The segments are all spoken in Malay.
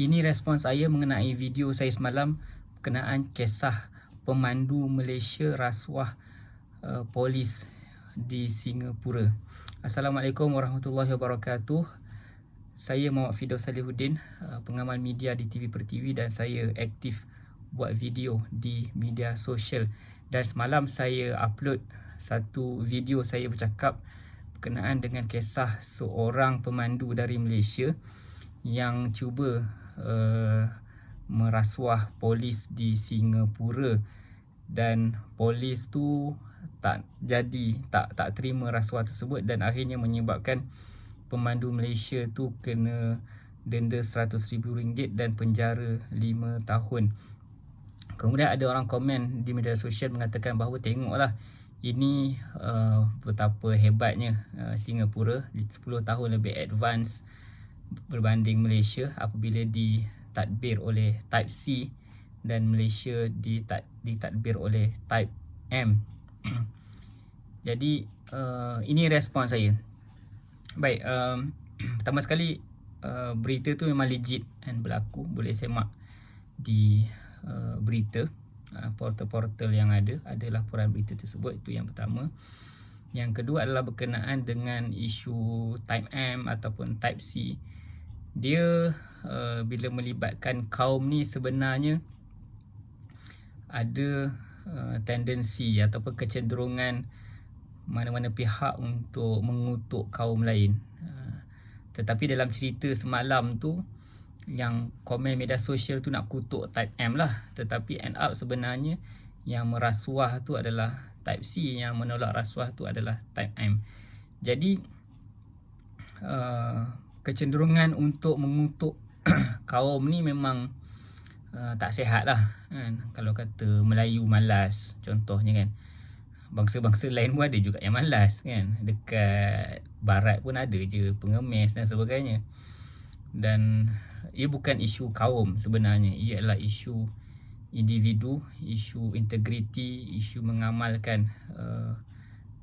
Ini respon saya mengenai video saya semalam berkenaan kisah pemandu Malaysia rasuah uh, polis di Singapura. Assalamualaikum warahmatullahi wabarakatuh. Saya Muhammad Fidaus Salihuddin, uh, pengamal media di TV Pertiwi dan saya aktif buat video di media sosial. Dan semalam saya upload satu video saya bercakap berkenaan dengan kisah seorang pemandu dari Malaysia yang cuba uh, merasuah polis di Singapura dan polis tu tak jadi tak tak terima rasuah tersebut dan akhirnya menyebabkan pemandu Malaysia tu kena denda RM100,000 dan penjara 5 tahun. Kemudian ada orang komen di media sosial mengatakan bahawa tengoklah ini uh, betapa hebatnya uh, Singapura 10 tahun lebih advance berbanding Malaysia apabila ditadbir oleh Type C dan Malaysia ditadbir oleh Type M. Jadi uh, ini respon saya. Baik, um, pertama sekali uh, berita tu memang legit dan berlaku boleh semak di uh, berita portal-portal yang ada ada laporan berita tersebut itu yang pertama yang kedua adalah berkenaan dengan isu type M ataupun type C dia uh, bila melibatkan kaum ni sebenarnya ada uh, tendensi ataupun kecenderungan mana-mana pihak untuk mengutuk kaum lain. Uh, tetapi dalam cerita semalam tu yang komen media sosial tu nak kutuk type M lah. Tetapi end up sebenarnya yang merasuah tu adalah type C yang menolak rasuah tu adalah type M. Jadi uh, kecenderungan untuk mengutuk kaum ni memang uh, tak sihat lah kan? kalau kata Melayu malas contohnya kan. Bangsa-bangsa lain pun ada juga yang malas kan? Dekat barat pun ada je pengemis dan sebagainya. Dan ia bukan isu kaum sebenarnya ia adalah isu individu isu integriti isu mengamalkan uh,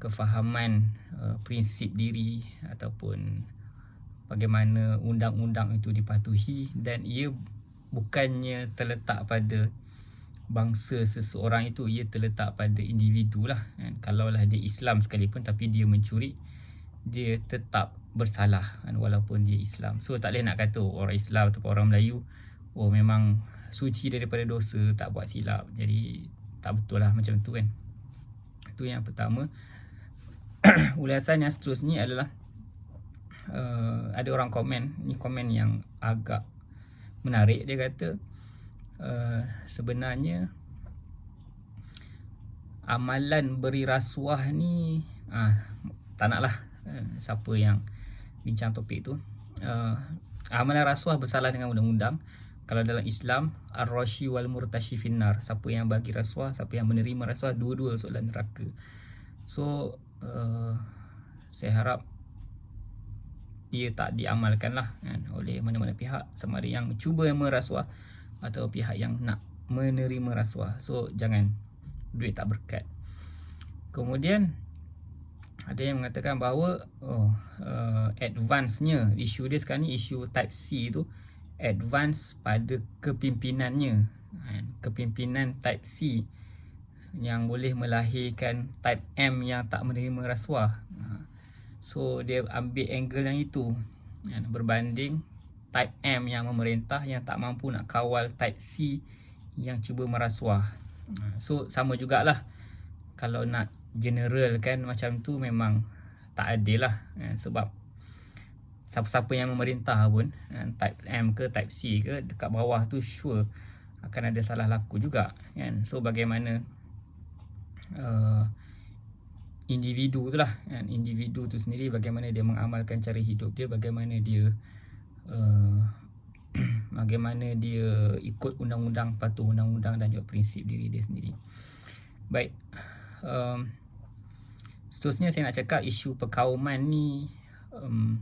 kefahaman uh, prinsip diri ataupun bagaimana undang-undang itu dipatuhi dan ia bukannya terletak pada bangsa seseorang itu ia terletak pada individu lah kan? kalaulah dia Islam sekalipun tapi dia mencuri dia tetap bersalah kan walaupun dia Islam. So tak boleh nak kata orang Islam atau orang Melayu oh memang suci daripada dosa, tak buat silap. Jadi tak betul lah macam tu kan. Itu yang pertama. Ulasan yang seterusnya adalah uh, ada orang komen, ni komen yang agak menarik dia kata uh, sebenarnya amalan beri rasuah ni ah tak naklah uh, siapa yang bincang topik tu. Uh, amalan rasuah bersalah dengan undang-undang. Kalau dalam Islam ar-rashi wal murtashi finnar. Siapa yang bagi rasuah siapa yang menerima rasuah dua-dua soalan neraka. So uh, saya harap ia tak diamalkan lah kan, oleh mana-mana pihak sama ada yang cuba merasuah atau pihak yang nak menerima rasuah so jangan duit tak berkat kemudian ada yang mengatakan bahawa oh, uh, advance-nya isu dia sekarang ni isu type C tu advance pada kepimpinannya kan? kepimpinan type C yang boleh melahirkan type M yang tak menerima rasuah ha. So dia ambil angle yang itu kan? berbanding type M yang memerintah yang tak mampu nak kawal type C yang cuba merasuah ha. so sama jugalah kalau nak general kan macam tu memang tak adil lah kan? sebab siapa-siapa yang memerintah pun kan? type M ke type C ke dekat bawah tu sure akan ada salah laku juga kan so bagaimana uh, individu tu lah kan? individu tu sendiri bagaimana dia mengamalkan cara hidup dia bagaimana dia uh, bagaimana dia ikut undang-undang patuh undang-undang dan juga prinsip diri dia sendiri baik um, Seterusnya saya nak cakap isu perkauman ni um,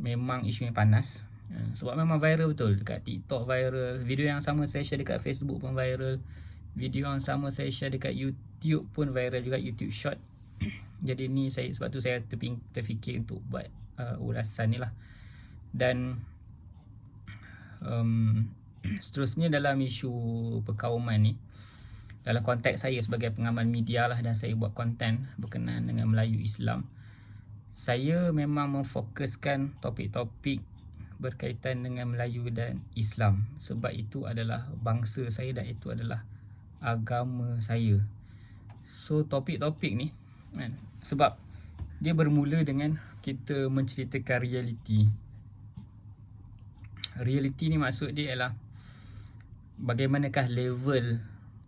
memang isu yang panas. Uh, sebab memang viral betul dekat TikTok viral, video yang sama saya share dekat Facebook pun viral, video yang sama saya share dekat YouTube pun viral juga YouTube short. Jadi ni saya sebab tu saya terping, terfikir untuk buat uh, ulasan ni lah. Dan um, seterusnya dalam isu perkauman ni dalam konteks saya sebagai pengamal media lah dan saya buat konten berkenaan dengan Melayu Islam saya memang memfokuskan topik-topik berkaitan dengan Melayu dan Islam sebab itu adalah bangsa saya dan itu adalah agama saya. So topik-topik ni kan sebab dia bermula dengan kita menceritakan realiti. Realiti ni maksud dia ialah bagaimanakah level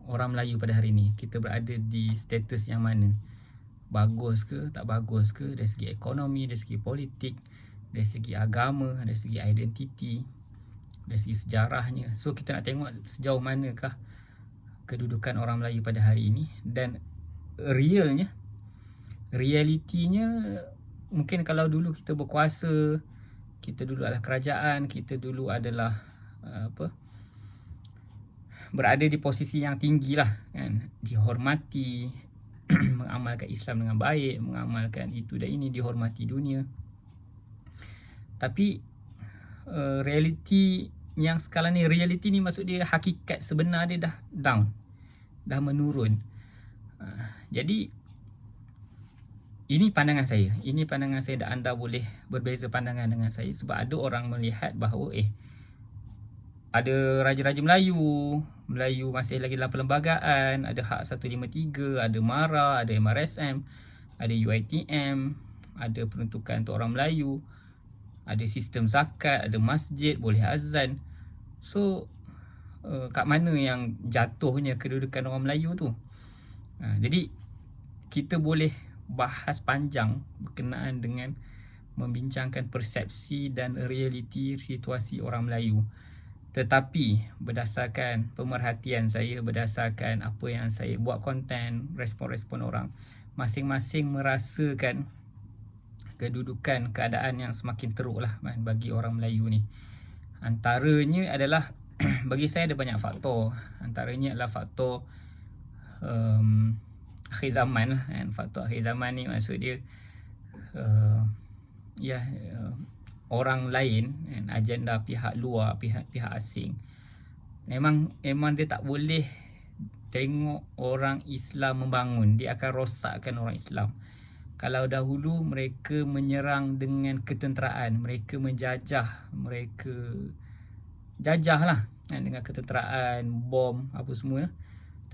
orang Melayu pada hari ini kita berada di status yang mana? Bagus ke tak bagus ke? Dari segi ekonomi dari segi politik dari segi agama dari segi identiti dari segi sejarahnya. So kita nak tengok sejauh manakah kedudukan orang Melayu pada hari ini dan realnya realitinya mungkin kalau dulu kita berkuasa kita dulu adalah kerajaan kita dulu adalah uh, apa berada di posisi yang tinggi lah kan dihormati mengamalkan Islam dengan baik mengamalkan itu dan ini dihormati dunia. Tapi uh, realiti yang sekarang ni realiti ni maksud dia hakikat sebenar dia dah down dah menurun uh, jadi ini pandangan saya. Ini pandangan saya dan anda boleh berbeza pandangan dengan saya sebab ada orang melihat bahawa eh ada raja-raja Melayu, Melayu masih lagi dalam perlembagaan, ada Hak 153, ada MARA, ada MRSM, ada UiTM, ada peruntukan untuk orang Melayu, ada sistem zakat, ada masjid, boleh azan. So uh, kat mana yang jatuhnya kedudukan orang Melayu tu? Uh, jadi kita boleh bahas panjang berkenaan dengan membincangkan persepsi dan realiti situasi orang Melayu. Tetapi berdasarkan pemerhatian saya, berdasarkan apa yang saya buat konten, respon-respon orang, masing-masing merasakan kedudukan keadaan yang semakin teruk lah kan, bagi orang Melayu ni. Antaranya adalah, bagi saya ada banyak faktor. Antaranya adalah faktor um, akhir zaman lah kan. Faktor akhir zaman ni maksud dia uh, ya uh, orang lain kan agenda pihak luar pihak pihak asing. Memang memang dia tak boleh tengok orang Islam membangun. Dia akan rosakkan orang Islam. Kalau dahulu mereka menyerang dengan ketenteraan mereka menjajah mereka jajah lah kan, dengan ketenteraan bom apa semua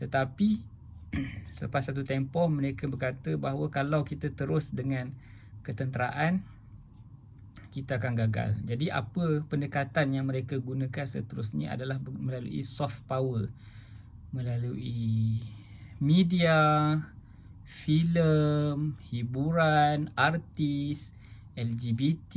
tetapi selepas satu tempoh mereka berkata bahawa kalau kita terus dengan ketenteraan kita akan gagal. Jadi apa pendekatan yang mereka gunakan seterusnya adalah melalui soft power. Melalui media, filem, hiburan, artis, LGBT,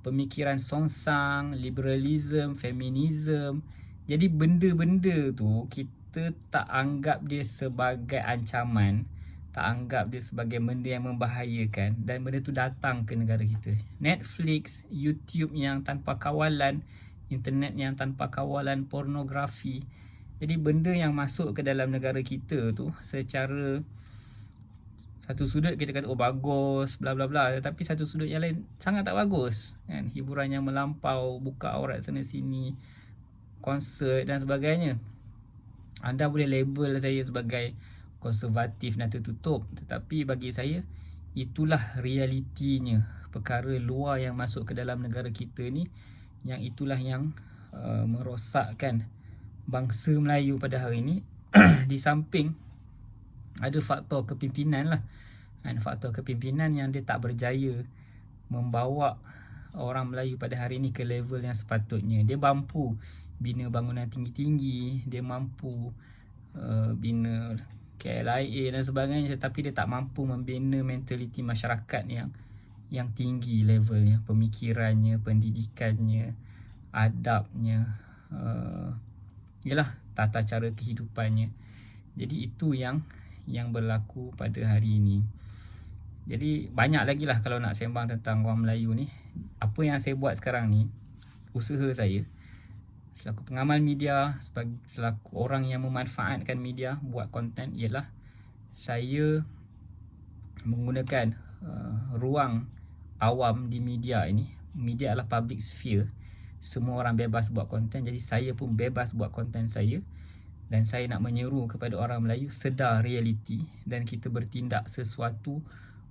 pemikiran songsang, liberalism, feminism. Jadi benda-benda tu kita kita tak anggap dia sebagai ancaman tak anggap dia sebagai benda yang membahayakan dan benda tu datang ke negara kita. Netflix, YouTube yang tanpa kawalan internet yang tanpa kawalan pornografi. Jadi benda yang masuk ke dalam negara kita tu secara satu sudut kita kata oh bagus bla bla bla. Tapi satu sudut yang lain sangat tak bagus kan? Hiburan yang melampau buka aurat sana sini konsert dan sebagainya. Anda boleh label saya sebagai konservatif dan tertutup. Tetapi bagi saya itulah realitinya. Perkara luar yang masuk ke dalam negara kita ni yang itulah yang uh, merosakkan bangsa Melayu pada hari ini. Di samping ada faktor kepimpinan lah. Dan faktor kepimpinan yang dia tak berjaya membawa orang Melayu pada hari ini ke level yang sepatutnya. Dia mampu bina bangunan tinggi-tinggi dia mampu uh, bina KLIA dan sebagainya tetapi dia tak mampu membina mentaliti masyarakat yang yang tinggi levelnya. Pemikirannya pendidikannya adabnya uh, yalah tata cara kehidupannya. Jadi itu yang yang berlaku pada hari ini. Jadi banyak lagi lah kalau nak sembang tentang orang Melayu ni. Apa yang saya buat sekarang ni usaha saya selaku pengamal media sebagai selaku orang yang memanfaatkan media buat konten ialah saya menggunakan uh, ruang awam di media ini. Media adalah public sphere. Semua orang bebas buat konten. Jadi saya pun bebas buat konten saya dan saya nak menyeru kepada orang Melayu sedar realiti. Dan kita bertindak sesuatu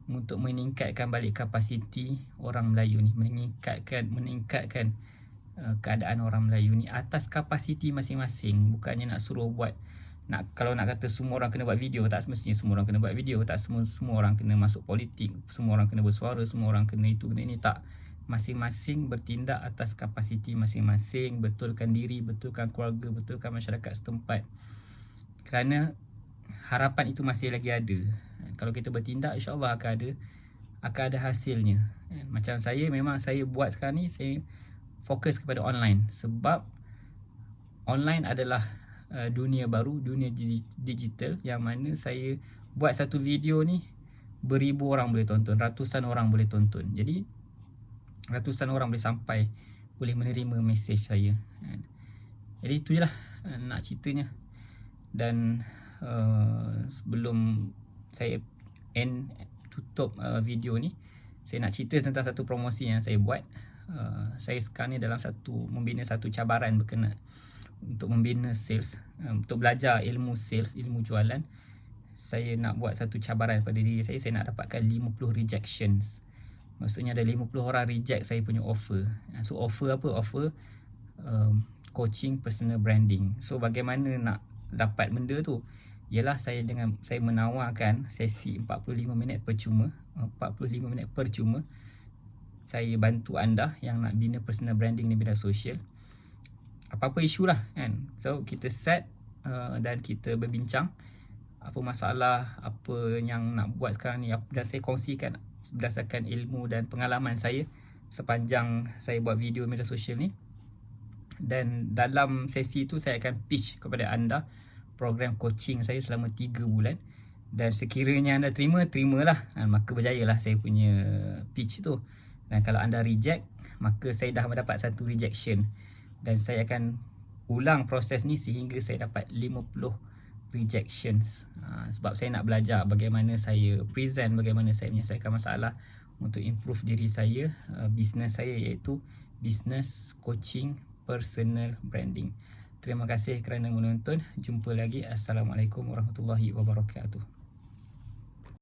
untuk meningkatkan balik kapasiti orang Melayu ni. Meningkatkan meningkatkan uh, keadaan orang Melayu ni atas kapasiti masing-masing. Bukannya nak suruh buat nak kalau nak kata semua orang kena buat video tak semestinya semua orang kena buat video. Tak semua semua orang kena masuk politik semua orang kena bersuara semua orang kena itu kena ini. Tak masing-masing bertindak atas kapasiti masing-masing betulkan diri betulkan keluarga betulkan masyarakat setempat. Kerana harapan itu masih lagi ada. Kalau kita bertindak insyaallah akan ada akan ada hasilnya. Macam saya memang saya buat sekarang ni saya fokus kepada online. Sebab online adalah uh, dunia baru, dunia digital yang mana saya buat satu video ni beribu orang boleh tonton, ratusan orang boleh tonton. Jadi ratusan orang boleh sampai boleh menerima mesej saya. Jadi itu je lah uh, nak ceritanya. Dan uh, sebelum saya end tutup uh, video ni, saya nak cerita tentang satu promosi yang saya buat. Uh, saya sekarang ni dalam satu membina satu cabaran berkenaan untuk membina sales um, untuk belajar ilmu sales ilmu jualan saya nak buat satu cabaran pada diri saya saya nak dapatkan 50 rejections maksudnya ada 50 orang reject saya punya offer. So offer apa? Offer um, coaching personal branding. So bagaimana nak dapat benda tu? Ialah saya dengan saya menawarkan sesi 45 minit percuma 45 minit percuma saya bantu anda yang nak bina personal branding di bidang sosial. Apa-apa isu lah kan? So kita set uh, dan kita berbincang. Apa masalah apa yang nak buat sekarang ni? Dan saya kongsikan berdasarkan ilmu dan pengalaman saya sepanjang saya buat video media sosial ni. Dan dalam sesi tu saya akan pitch kepada anda program coaching saya selama 3 bulan. Dan sekiranya anda terima terimalah. Ha, maka berjayalah saya punya pitch tu. Dan kalau anda reject maka saya dah mendapat satu rejection. Dan saya akan ulang proses ni sehingga saya dapat 50 rejections. Ha, sebab saya nak belajar bagaimana saya present bagaimana saya menyelesaikan masalah untuk improve diri saya uh, bisnes saya iaitu business coaching personal branding. Terima kasih kerana menonton. Jumpa lagi. Assalamualaikum warahmatullahi wabarakatuh